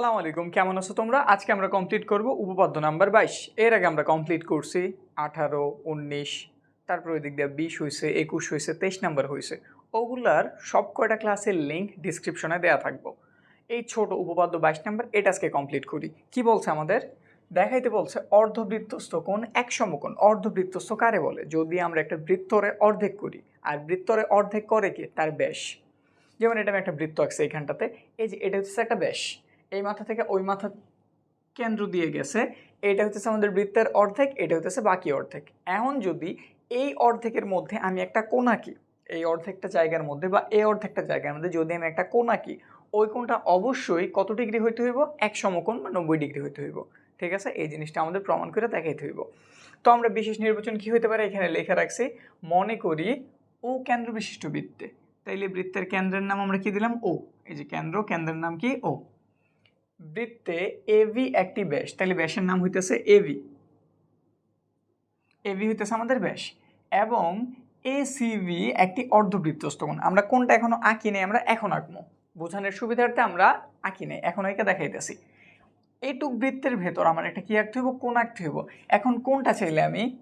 আসসালামু আলাইকুম, কেমন আছো তোমরা? আজকে আমরা কমপ্লিট করব উপপাদ্য নাম্বার বাইশ। এর আগে আমরা কমপ্লিট করছি আঠারো, উনিশ, তারপর ওই দিক দিয়ে বিশ হয়েছে একুশ হয়েছে তেইশ নাম্বার হয়েছে ওগুলার সব কয়টা ক্লাসের লিঙ্ক ডিসক্রিপশনে দেওয়া থাকব। এই ছোট উপপাদ্য বাইশ নাম্বার, এটা আজকে কমপ্লিট করি। কি বলছে আমাদের? দেখাইতে বলছে অর্ধবৃত্তস্থ কোণ এক সমকোণ অর্ধবৃত্তস্থ কারে বলে? যদি আমরা একটা বৃত্তরে অর্ধেক করি, আর বৃত্তরে অর্ধেক করে কি? তার ব্যাস। যেমন এটা আমি একটা বৃত্ত আঁকছি এইখানটাতে, এই যে এটা হচ্ছে একটা ব্যাস। এই মাথা থেকে ওই মাথা কেন্দ্র দিয়ে গেছে। এটা হচ্ছে আমাদের বৃত্তের অর্ধেক, এটা হচ্ছে বাকি অর্ধেক। এখন যদি এই অর্ধেকের মধ্যে আমি একটা কোণ আঁকি এই অর্ধেকটা জায়গার মধ্যে বা এই অর্ধেকটা জায়গার মধ্যে যদি আমি একটা কোণ আঁকি ওই কোণটা অবশ্যই কত ডিগ্রি হইতে হইব? এক সমকোণ বা নব্বই ডিগ্রি হইতে হইব। ঠিক আছে? এই জিনিসটা আমাদের প্রমাণ করে দেখাইতে হইব। তো আমরা বিশেষ নির্বাচন কি হইতে পারে? এখানে লেখা রাখছি, মনে করি ও কেন্দ্র বিশিষ্ট বৃত্তে। তাইলে বৃত্তের কেন্দ্রের নাম আমরা কি দিলাম? ও। এই যে কেন্দ্র, কেন্দ্রের নাম কি? ও। বৃত্তে এভি একটি ব্যাস। তাহলে ব্যাসের নাম হইতেছে এভি এভি হইতেছে আমাদের ব্যাস। এবং এ এসিভি একটি অর্ধবৃত্তস্থ কোণ। আমরা কোনটা এখনও আঁকি নেই, আমরা এখন আঁকবো। বোঝানোর সুবিধার্থে আমরা আঁকি নাই, এখন একে দেখাইতেছি। এইটুক বৃত্তের ভেতর আমার একটা কি আঁকতে হইব? কোন আঁকতে হইব। এখন কোনটা চাইলে আমি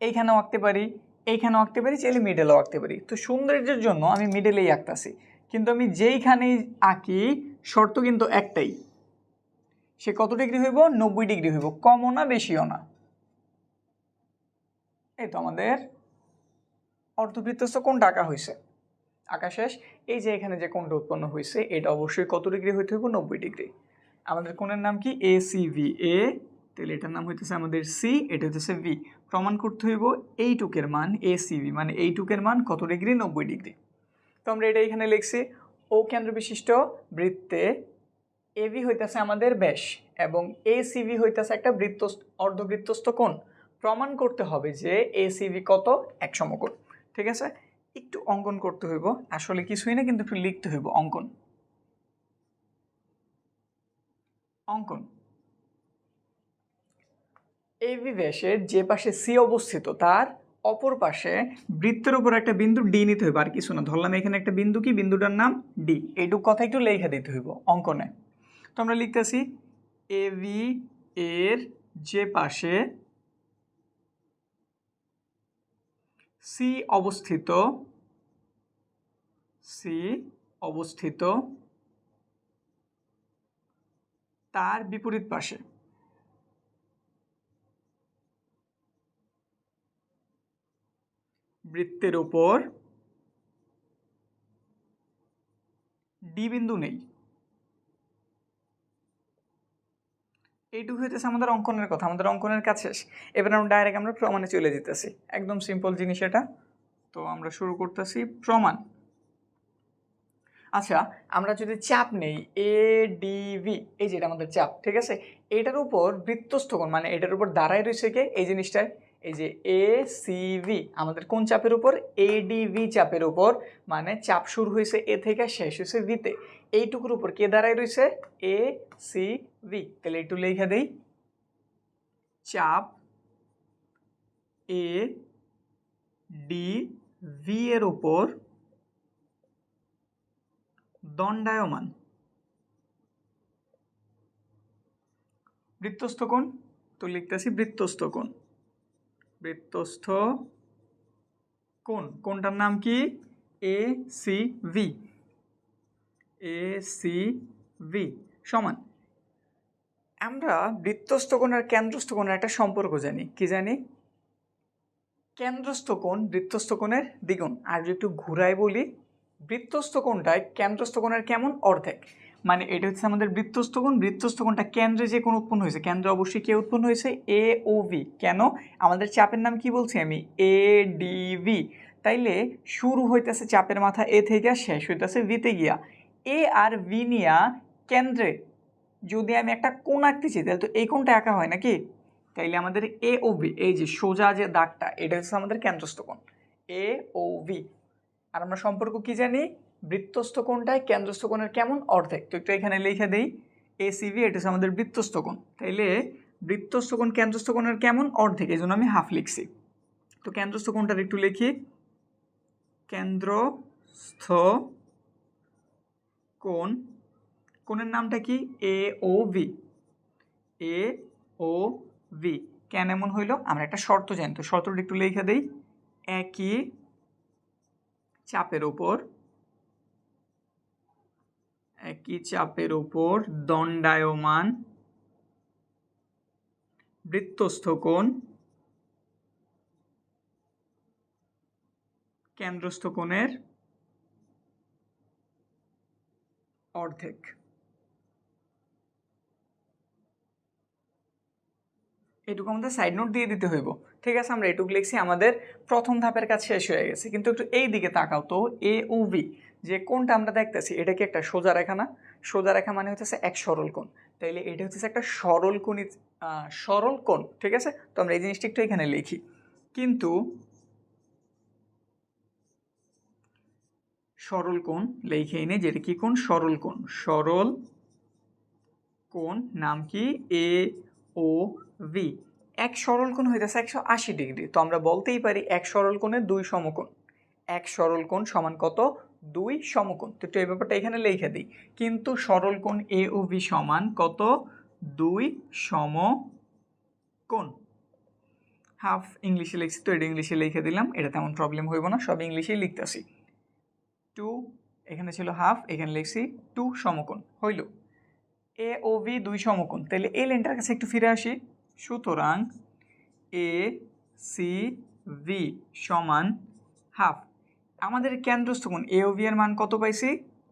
এইখানেও আঁকতে পারি, এইখানেও আঁকতে পারি, চাইলে মিডেলেও আঁকতে পারি। তো সৌন্দর্যের জন্য আমি মিডেলেই আঁকতাছি। কিন্তু আমি যেইখানেই আঁকি শর্ত কিন্তু একটাই। সে কত ডিগ্রি হইব? নব্বই ডিগ্রি হইব। কমও না, বেশিও না। এই তো আমাদের অর্ধবৃত্তস্থ কোনটা আঁকা হয়েছে আঁকা শেষ। এই যে এখানে যে কোনটা উৎপন্ন হয়েছে এটা অবশ্যই কত ডিগ্রি হইতে হইব? নব্বই ডিগ্রি। আমাদের কোণের নাম কি? এ সি ভি এ তাহলে এটার নাম হইতেছে আমাদের সি এটা হইতেছে ভি প্রমাণ করতে হইব এইটুকের মান এ সি ভি মানে এইটুকের মান কত ডিগ্রি? নব্বই ডিগ্রি। তো আমরা এটা এখানে লিখছি ও কেন্দ্র বিশিষ্ট বৃত্তে এবি হইতেছে আমাদের ব্যাস এবং এ সিভি হইতেছে একটা বৃত্ত অর্ধবৃত্তস্থ কোণ। প্রমাণ করতে হবে যে এ সিভি কত? এক সমকোণ। ঠিক আছে? একটু অঙ্কন করতে হইব। আসলে কিছুই না, কিন্তু একটু লিখতে হইব। অঙ্কন। অঙ্কন। এবি ব্যাসের যে পাশে সি অবস্থিত, তার অপর পাশে বৃত্তের উপর একটা বিন্দু ডি নিতে হইব। আর কিছু না, ধরলাম এখানে একটা বিন্দু কি? বিন্দুটার নাম ডি এইটুক কথা একটু লেখা দিতে হইব অঙ্কনে। তো আমরা লিখতেছি এবি এর যে পাশে সি অবস্থিত সি অবস্থিত, তার বিপরীত পাশে। বৃত্তের ওপর ডি বিন্দু নেই। এইটুকু হইতেছে আমাদের অঙ্কনের কথা, আমাদের অঙ্কনের কাজ শেষ। এবার আমরা ডাইরেক্ট আমরা প্রমাণে চলে যেতেছি। একদম সিম্পল জিনিস এটা। তো আমরা শুরু করতেছি প্রমাণ। আচ্ছা আমরা যদি চাপ নেই এ ডিভি এই যেটা আমাদের চাপ, ঠিক আছে? এটার উপর বৃত্তস্থ কোণ মানে এটার উপর দাঁড়ায় রয়েছে কে? এই জিনিসটায়। এই যে এ সিভি আমাদের কোন চাপের উপর? এডিভি চাপের উপর। মানে চাপ শুরু হয়েছে এ থেকে, শেষ হয়েছে ভিতে এইটুকুর উপর কে দাঁড়ায় রয়েছে? এ সি ভি তাহলে একটু লেখা দেই। চাপ এ ডি ভি এর উপর দণ্ডায়মান। বৃত্তস্থ কোণ? তো লিখতেছি বৃত্তস্থ কোণ। বৃত্তস্থ কোন? কোনটার নাম কি? A C V A C V সমান। আমরা বৃত্তস্থ কোণ আর কেন্দ্রস্থ কোণের একটা সম্পর্ক জানি। কি জানি? কেন্দ্রস্থ কোণ, বৃত্তস্থ কোণের দ্বিগুণ। আর যদি একটু ঘুরাই বলি, বৃত্তস্থ কোণটায় কেন্দ্রস্থ কোণের কেমন? অর্ধেক। মানে এটা হচ্ছে আমাদের বৃত্তস্থ কোণ। কেন্দ্রে যে কোণ উৎপন্ন হয়েছে। কেন্দ্রে অবশ্যই কে উৎপন্ন হয়েছে? এ ও ভি কেন? আমাদের চাপের নাম কি বলছি আমি? এ ডি ভি তাইলে শুরু হইতেছে চাপের মাথা এ থেকে, শেষ হইতেছে ভিতে গিয়া। এ আর ভি নিয়া কেন্দ্রে যদি আমি একটা কোণ আঁকতে চাই, তাহলে তো এই কোণটা আঁকা হয় নাকি? তাইলে আমাদের এ ও ভি এই যে সোজা যে দাগটা, এটা হচ্ছে আমাদের কেন্দ্রস্থ কোণ। এ ও ভি আর আমরা সম্পর্ক কি জানি? বৃত্তস্থ কোণটায় কেন্দ্রস্থ কোণের কেমন অর্ধেক? তো একটু এখানে লিখে দেই। এসিভি এটা হচ্ছে আমাদের বৃত্তস্থ কোণ। তাইলে বৃত্তস্থ কোণ, কেন্দ্রস্থ কোণের কেমন অর্ধেক? এই জন্য আমি হাফ লিখছি। তো কেন্দ্রস্থ কোণটার একটু লিখি। কেন্দ্রস্থ কোণ, কোণের নামটা কি? এ ও ভি এ ও ভি কেন এমন হইল? আমরা একটা শর্ত জানি। তো শর্তটা একটু লিখে দেই। একই চাপের উপর একই চাপের উপর দণ্ডায়মান বৃত্তস্থ কোণ, কেন্দ্রস্থ কোণের অর্ধেক। এটুকু আমাদের সাইড নোট দিয়ে দিতে হইব। ঠিক আছে, আমরা এটুকু লিখছি, আমাদের প্রথম ধাপের কাজ শেষ হয়ে গেছে। কিন্তু একটু এই দিকে তাকাও তো এ ও ভি যে কোনটা আমরা দেখতেছি, এটা কি একটা সোজা রেখা না? সোজা রেখা মানে হচ্ছে এক সরল কোণ। তাইলে এটা হচ্ছে একটা সরল কোণ সরল কোণ, ঠিক আছে? তো আমরা এই জিনিসটি একটু এখানে লিখি। কিন্তু সরল কোণ লিখে এনে যেটা কি কোণ? সরল কোণ। সরল কোণ নাম কি? এ ও ভি এক সরল কোণ হইতেছে একশো আশি ডিগ্রি। তো আমরা বলতেই পারি এক সরল কোণের দুই সমকোণ। এক সরল কোণ সমান কত? দুই সমকোণ। তো একটু এই ব্যাপারটা এখানে লিখে দিই। কিন্তু সরল কোণ এ ও ভি সমান কত? দুই সমকোণ। হাফ ইংলিশে লিখছি তো, এটা ইংলিশে লিখে দিলাম। এটা তেমন প্রবলেম হইব না, সব ইংলিশেই লিখতেছি। টু, এখানে ছিল হাফ, এখানে লিখছি টু সমকোণ, হইল। এ ও ভি দুই সমকোণ তাহলে এই লেনটার কাছে একটু ফিরে আসি। সুতরাং এ সি ভি সমান হাফ। আমাদের কেন্দ্রস্থ কোণ এ ও এর মান কত পাইছি?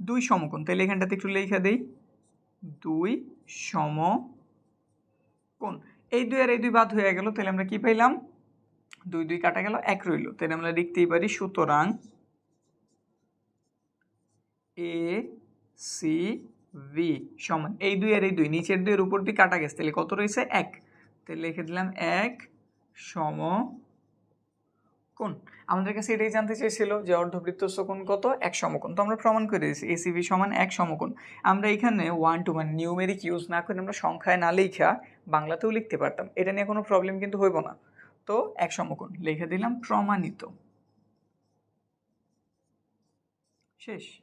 দুই সমকোণ। তাহলে এখানটাতে একটু লেখা দেই। দুই সম সমকোণ। এই দুই আর এই দুই বাদ হয়ে গেল তাহলে আমরা কি পাইলাম? দুই দুই কাটা গেল, এক রইল। তাহলে আমরা লিখতেই পারি সুতরাং এ সি ভি সমান। এই দুই আর এই দুই, নিচের দুইয়ের উপর দিয়ে কাটা গেছে তাহলে কত রয়েছে এক। তাহলে লিখে দিলাম এক সম কোণ আমাদের কাছে এটাই জানতে চেয়েছিল যে অর্ধবৃত্ত কোণ কত? এক সমকোণ। তো আমরা প্রমাণ করে দিয়েছি এসিভি সমান এক সমকোণ। আমরা এখানে ওয়ান টু মানে নিউমেরিক ইউজ না করে আমরা সংখ্যায় না লেখা বাংলাতেও লিখতে পারতাম। এটা নিয়ে কোনো প্রবলেম কিন্তু হইব না। তো এক সমকোণ, লিখে দিলাম প্রমাণিত। শেষ।